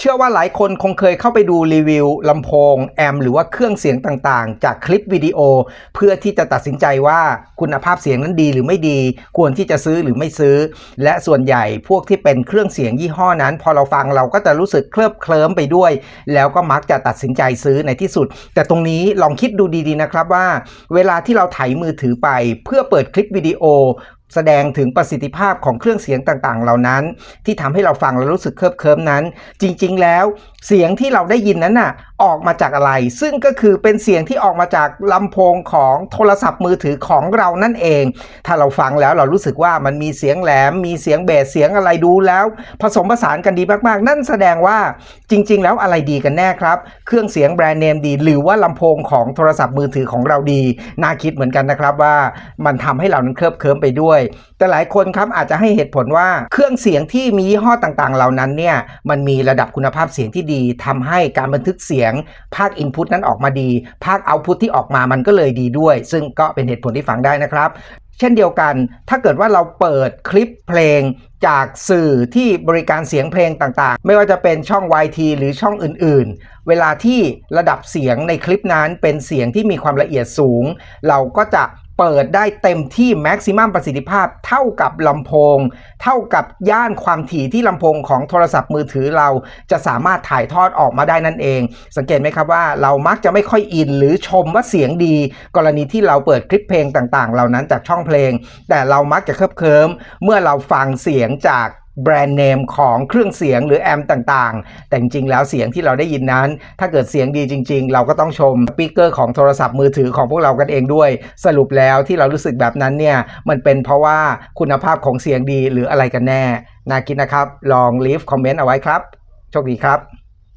เชื่อว่าหลายคนคงเคยเข้าไปดูรีวิวลำโพงแอมหรือว่าเครื่องเสียงต่างๆ จากคลิปวิดีโอ เพื่อที่จะตัดสินใจว่าคุณภาพเสียงนั้นดีหรือไม่ดี ควรที่จะซื้อหรือไม่ซื้อ และส่วนใหญ่พวกที่เป็นเครื่องเสียงยี่ห้อนั้น พอเราฟังเราก็จะรู้สึกเคลิบเคลิ้มไปด้วย แล้วก็มักจะตัดสินใจซื้อในที่สุด แต่ตรงนี้ลองคิดดูดีๆนะครับว่า เวลาที่เราไถมือถือไป เพื่อเปิดคลิปวิดีโอ แสดงถึงประสิทธิภาพของเครื่องเสียงต่างๆ เหล่านั้น ที่ทำให้เราฟังแล้วรู้สึกเคลิบเคลิ้มนั้น จริงๆ แล้วเสียงที่เราได้ยินนั้นน่ะออกมาจากอะไร ซึ่งก็คือเป็นเสียงที่ออกมาจากลำโพงของโทรศัพท์มือถือของเรานั่นเอง ถ้าเราฟังแล้วเรารู้สึกว่ามันมีเสียงแหลม มีเสียงเบสเสียงอะไรดูแล้ว ผสมผสานกันดีมากๆ นั่นแสดงว่าจริง ๆ แล้วอะไรดีกันแน่ครับ เครื่องเสียงแบรนด์เนมดี หรือว่าลำโพงของโทรศัพท์มือถือของเราดี น่าคิดเหมือนกันนะครับว่ามันทำให้เรานั้นเคลิบเคลิ้มไปด้วยแต่หลายคนครับอาจจะให้เหตุผลว่าเครื่องเสียงที่มียี่ห้อต่างๆ เหล่านั้นเนี่ยมันมีระดับคุณภาพเสียงที่ดีทำให้การบันทึกเสียง ภาคอินพุตนั้นออกมาดี ภาคเอาพุตที่ออกมามันก็เลยดีด้วย ซึ่งก็เป็นเหตุผลที่ฟังได้นะครับ เช่นเดียวกัน ถ้าเกิดว่าเราเปิดคลิปเพลง จากสื่อที่บริการเสียงเพลงต่างๆ ไม่ว่าจะเป็นช่อง YT หรือช่องอื่นๆ เวลาที่ระดับเสียงในคลิปนั้นเป็นเสียงที่มีความละเอียดสูง เราก็จะเปิดได้เต็มที่แม็กซิมัมประสิทธิภาพเท่ากับลำโพง เท่ากับย่านความถี่ที่ลำโพงของโทรศัพท์มือถือเราจะสามารถถ่ายทอดออกมาได้นั่นเอง สังเกตไหมครับว่าเรามักจะไม่ค่อยอินหรือชมว่าเสียงดี กรณีที่เราเปิดคลิปเพลงต่างๆ เหล่านั้นจากช่องเพลง แต่เรามักจะเคลิบเคลิ้มเมื่อเราฟังเสียงจากแบรนด์เนมของเครื่องเสียงหรือแอมป์ต่างๆ แต่จริงๆ แล้วเสียงที่เราได้ยินนั้น ถ้าเกิดเสียงดีจริง ๆ เราก็ต้องชมสปีกเกอร์ของโทรศัพท์มือถือของพวกเรากันเองด้วย สรุปแล้วที่เรารู้สึกแบบนั้นเนี่ย มันเป็นเพราะว่าคุณภาพของเสียงดีหรืออะไรกันแน่ น่าคิดนะครับ ลองลีฟคอมเมนต์เอาไว้ครับ โชคดีครับ